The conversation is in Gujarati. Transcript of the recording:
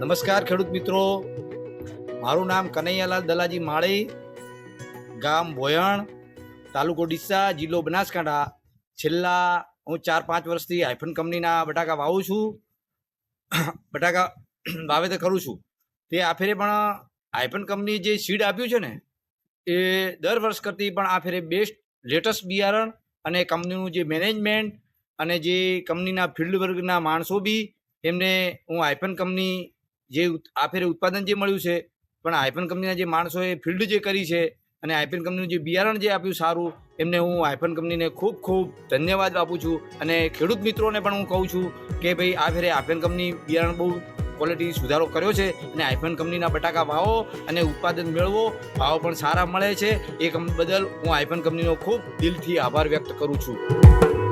નમસ્કાર ખેડૂત મિત્રો. મારું નામ કનૈયાલાલ દલાજી માળી, ગામ ભોયણ, તાલુકો ડીસા, જિલ્લો બનાસકાંઠા. છેલ્લા હું ચાર પાંચ વર્ષથી આઈફોન કંપનીના બટાકા વાવું છું. બટાકા વાવેતર કરું છું. તે આ ફેરે પણ આઈફોન કંપની જે સીડ આપ્યું છે ને, એ દર વર્ષ કરતી પણ આ ફેરે બેસ્ટ લેટેસ્ટ બિયારણ અને કંપનીનું જે મેનેજમેન્ટ અને જે કંપનીના ફિલ્ડ વર્ગના માણસો બી, એમને હું આઈફોન કંપની જે આ ફેરે ઉત્પાદન જે મળ્યું છે, પણ આઈફોન કંપનીના જે માણસોએ ફિલ્ડ જે કરી છે અને આઈફોન કંપનીનું જે બિયારણ જે આપ્યું સારું, એમને હું આઈફોન કંપનીને ખૂબ ખૂબ ધન્યવાદ આપું છું. અને ખેડૂત મિત્રોને પણ હું કહું છું કે ભાઈ, આ ફેરે આઈફોન કંપની બિયારણ બહુ ક્વોલિટી સુધારો કર્યો છે અને આઈફોન કંપનીના બટાકા વાવો અને ઉત્પાદન મેળવો. ભાવ પણ સારા મળે છે. એ બદલ હું આઈફોન કંપનીનો ખૂબ દિલથી આભાર વ્યક્ત કરું છું.